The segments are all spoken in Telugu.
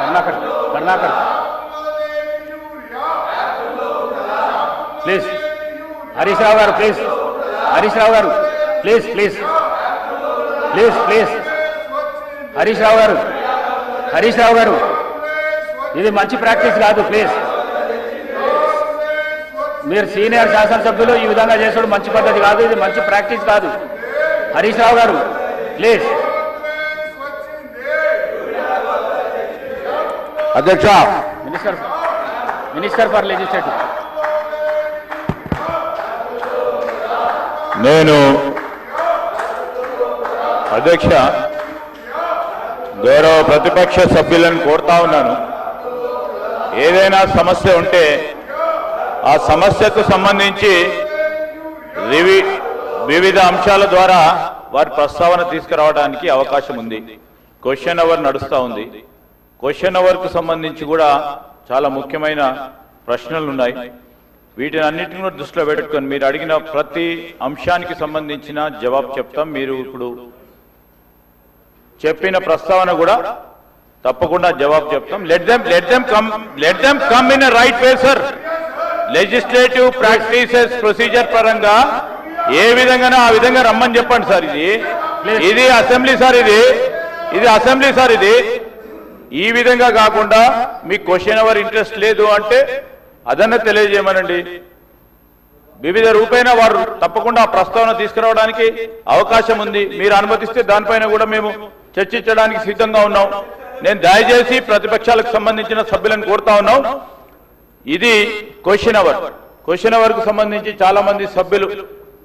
కరుణాకర్ ప్లీజ్ హరీష్ రావు గారు please Harish Rao garu please please please please Harish Rao garu Harish Rao గారు. ఇది మంచి ప్రాక్టీస్ కాదు ప్లీజ్ మీరు సీనియర్ శాసనసభ్యులు ఈ విధంగా చేసుకోవడం మంచి పద్ధతి కాదు ఇది మంచి ప్రాక్టీస్ కాదు. హరీష్ రావు గారు ప్లీజ్ అధ్యక్ష. Minister minister for legislative. నేను అధ్యక్ష గౌరవ ప్రతిపక్ష సభ్యులను కోరుతా ఉన్నాను. ఏదైనా సమస్య ఉంటే ఆ సమస్యకు సంబంధించి వివి వివిధ అంశాల ద్వారా వారి ప్రస్తావన తీసుకురావడానికి అవకాశం ఉంది. క్వశ్చన్ అవర్ నడుస్తూ ఉంది. క్వశ్చన్ అవర్కు సంబంధించి కూడా చాలా ముఖ్యమైన ప్రశ్నలు ఉన్నాయి వీటిని అన్నింటిని కూడా దృష్టిలో పెట్టుకొని మీరు అడిగిన ప్రతి అంశానికి సంబంధించిన జవాబు చెప్తాం. మీరు ఇప్పుడు చెప్పిన ప్రస్తావన కూడా తప్పకుండా జవాబు చెప్తాం. Let them let them come let them come in right way sir legislative practices procedure పరంగా ఏ విధంగానో ఆ విధంగా రమ్మని చెప్పండి సార్ ఇది ఇది అసెంబ్లీ సార్ ఇది. ఇది అసెంబ్లీ సార్ ఇది. ఈ విధంగా కాకుండా మీ క్వశ్చన్ అవర్ ఇంట్రెస్ట్ లేదు అంటే అదన్న తెలియజేయమనండి. వివిధ రూపైన వారు తప్పకుండా ఆ ప్రస్తావన తీసుకురావడానికి అవకాశం ఉంది. మీరు అనుమతిస్తే దానిపైన కూడా మేము చర్చించడానికి సిద్ధంగా ఉన్నాం. నేను దయచేసి ప్రతిపక్షాలకు సంబంధించిన సభ్యులను కోరుతా ఉన్నాం. ఇది క్వశ్చన్ అవర్ క్వశ్చన్ అవర్కు సంబంధించి చాలా మంది సభ్యులు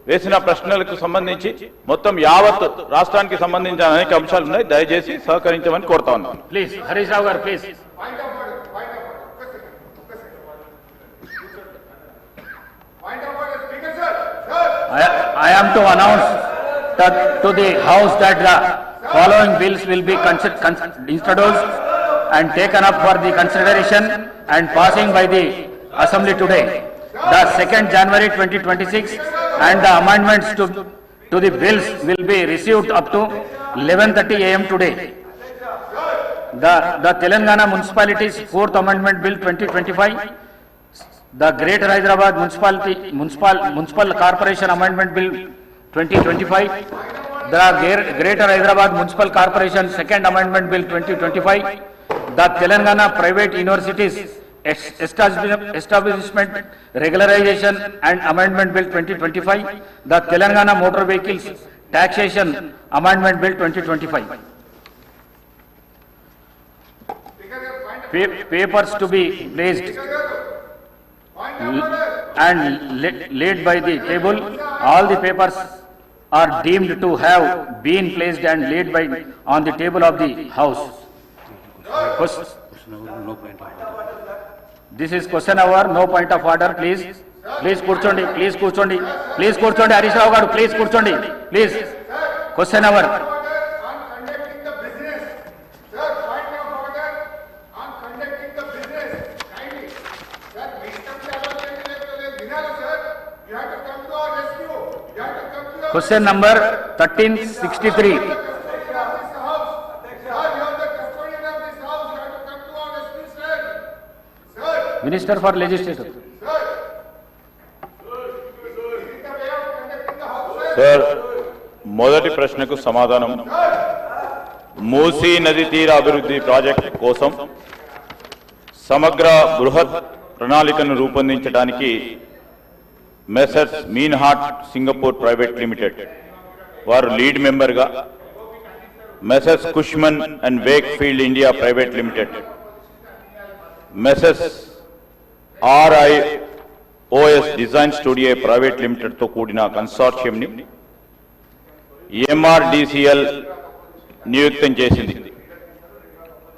వేసిన ప్రశ్నలకు సంబంధించి మొత్తం యావత్ రాష్ట్రానికి సంబంధించిన అనేక అంశాలు ఉన్నాయి దయచేసి సహకరించమని కోరుతా ఉన్నాను please Harish Rao garu please I, am to announce that to the House that the following bills will be introduced and taken up for the consideration and passing by the Assembly today. The second January 2026 and the amendments to, to the bills will be received up to 11:30 a.m. today. The, the Telangana Municipalities Fourth Amendment Bill 2025 the Greater Hyderabad Municipality, Municipal, Municipal Corporation Amendment Bill 2025, the Gre- Greater Hyderabad Municipal Corporation Second Amendment Bill 2025, the Telangana Private Universities Es- Establishment Regularization and Amendment Bill 2025, the Telangana Motor Vehicles Taxation Amendment Bill 2025. Pa- Papers to be placed and laid by the table, all the papers are deemed to have been placed and laid by, on the table of the house. Ques- this is question hour no point of order please please కూర్చోండి ప్లీజ్ కూర్చోండి ప్లీజ్ కూర్చోండి. హరీష్ రావు గారు ప్లీజ్ కూర్చోండి please question hour question number thirteen sixty three minister for legislative sir మొదటి ప్రశ్నకు సమాధానం. మూసీ నది తీర అభివృద్ధి ప్రాజెక్ట్ కోసం సమగ్ర బృహత్ ప్రణాళికను రూపొందించడానికి Messrs Meinhardt Singapore private limited వారు లీడ్ మెంబర్గా Messrs Cushman and Wakefield India private limited Messrs R I O S design studio private లిమిటెడ్తో కూడిన కన్సార్షియంని ఎంఆర్డిసిఎల్ నియుక్తం చేసింది.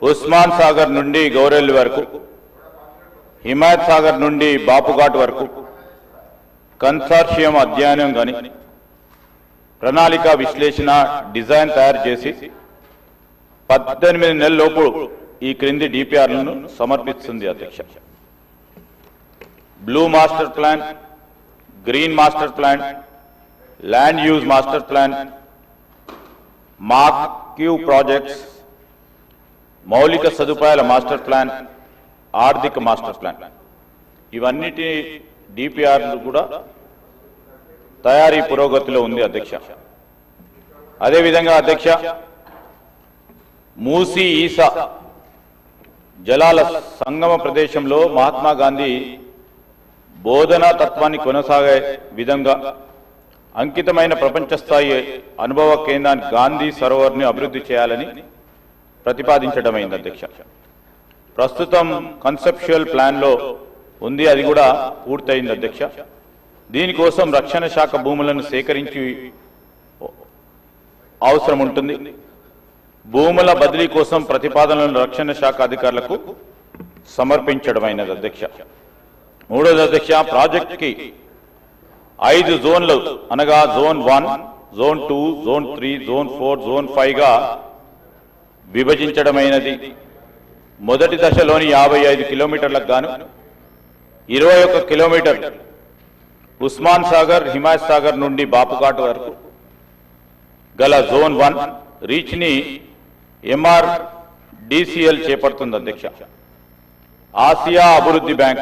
ఉస్మాన్ సాగర్ నుండి గౌరెల్లి వరకు హిమాయత్ సాగర్ నుండి బాపుఘాట్ వరకు కన్సార్షియం అధ్యయనం గాని ప్రణాళిక విశ్లేషణ డిజైన్ తయారు చేసి పద్దెనిమిది నెలల లోపు ఈ క్రింది డిపిఆర్లను సమర్పిస్తుంది అధ్యక్ష. Blue master plan green master plan land use master plan marquee projects మౌలిక సదుపాయాల మాస్టర్ ప్లాన్ ఆర్థిక మాస్టర్ ప్లాన్ ఇవన్నిటి డిపిఆర్ కూడా తయారీ పురోగతిలో ఉంది అధ్యక్ష. అదేవిధంగా అధ్యక్ష మూసి ఈసా జలాల సంగమ ప్రదేశంలో మహాత్మా గాంధీ బోధనా తత్వాన్ని కొనసాగే విధంగా అంకితమైన ప్రపంచ స్థాయి అనుభవ కేంద్రాన్ని గాంధీ సరోవర్ని అభివృద్ధి చేయాలని ప్రతిపాదించడమైంది అధ్యక్ష. ప్రస్తుతం కన్సెప్చువల్ ప్లాన్లో ఉంది అది కూడా పూర్తయింది అధ్యక్ష. దీనికోసం రక్షణ శాఖ భూములను సేకరించి అవసరం ఉంటుంది. భూముల బదిలీ కోసం ప్రతిపాదనలను రక్షణ శాఖ అధికారులకు సమర్పించడమైనది అధ్యక్ష. మూడోది అధ్యక్ష ప్రాజెక్ట్కి ఐదు జోన్లు అనగా zone one zone two zone three zone four zone ఫైవ్గా విభజించడమైనది. మొదటి దశలోని యాభై ఐదు కిలోమీటర్లకు గాను ఇరవై ఒక్క కిలోమీటర్ ఉస్మాన్ సాగర్ హిమాయత్ సాగర్ నుండి బాపుఘాట్ వరకు గల zone one రీచ్ని M R D C L చేపడుతుంది అధ్యక్ష. ఆసియా అభివృద్ధి bank